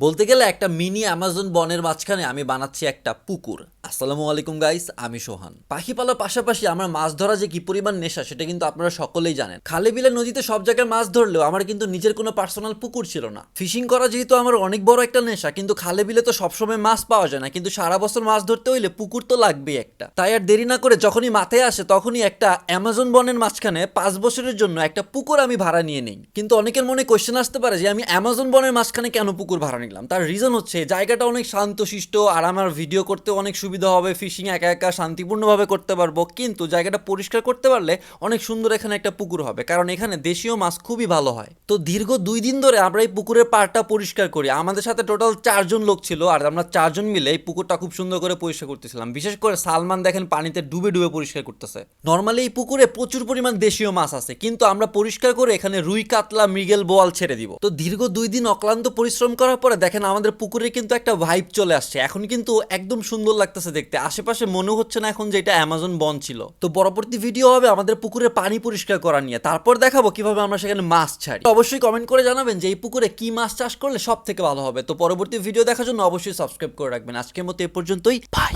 বলতে গেলে একটা মিনি অ্যামাজন বনের মাঝখানে আমি বানাচ্ছি একটা পুকুর। আসসালামু আলাইকুম গাইস আমি সোহান। পাখি পালার পাশাপাশি আমার মাছ ধরা যে কি পরিমাণ নেশা, সেটা কিন্তু আপনারা সকলেই জানেন। খালে বিলে নদীতে সব জায়গায় মাছ ধরলেও আমার কিন্তু নিজের কোনো পার্সোনাল পুকুর ছিল না। ফিশিং করা যেহেতু আমার অনেক বড় একটা নেশা, কিন্তু খালে বিলে তো সবসময় মাছ পাওয়া যায় না, কিন্তু সারা বছর মাছ ধরতে হইলে পুকুর তো লাগবেই একটা। তাই আর দেরি না করে যখনই মাথায় আসে, তখনই একটা অ্যামাজন বনের মাঝখানে পাঁচ বছরের জন্য একটা পুকুর আমি ভাড়া নিয়ে নিই। কিন্তু অনেকের মনে কোয়েশ্চেন আসতে পারে যে, আমি অ্যামাজন বনের মাঝখানে কেন পুকুর ভাড়া নিলাম? তার রিজন হচ্ছে, জায়গাটা অনেক শান্তশিষ্ট আর আমার ভিডিও করতে অনেক সুবিধা হবে ফিশিং একা একা শান্তিপূর্ণভাবে করতে পারব। কিন্তু জায়গাটা পরিষ্কার করতে পারলে অনেক সুন্দর এখানে একটা পুকুর হবে, কারণ এখানে দেশীয় মাছ খুবই ভালো হয়। তো দীর্ঘ দুই দিন ধরে আমরা এই পুকুরের পাড়টা পরিষ্কার করি। আমাদের সাথে টোটাল চারজন লোক ছিল আর আমরা চারজন মিলে এই পুকুরটা খুব সুন্দর করে পরিষ্কার করতেছিলাম। বিশেষ করে সালমান দেখেন পানিতে ডুবে ডুবে পরিষ্কার করতেছে। নর্মালি এই পুকুরে প্রচুর পরিমাণ দেশীয় মাছ আছে, কিন্তু আমরা পরিষ্কার করে এখানে রুই, কাতলা, মৃগেল, বোয়াল ছেড়ে দিব। তো দীর্ঘ দুই দিন অক্লান্ত পরিশ্রম করার পরে দেখেন আমাদের পুকুরে কিন্তু একটা ভাইব চলে আসছে। এখন কিন্তু একদম সুন্দর লাগতেছে দেখতে। আশেপাশে মনে হচ্ছে না এখন যে এটা অ্যামাজন বন ছিল। তো পরবর্তী ভিডিও হবে আমাদের পুকুরে পানি পরিষ্কার করা নিয়ে। তারপর দেখাবো কীভাবে আমরা সেখানে মাছ ছাড়ি। অবশ্যই কমেন্ট করে জানাবেন যে এই পুকুরে কি মাছ চাষ করলে সব থেকে ভালো হবে। তো পরবর্তী ভিডিও দেখার জন্য অবশ্যই সাবস্ক্রাইব করে রাখবেন। আজকের মতো এ পর্যন্তই। বাই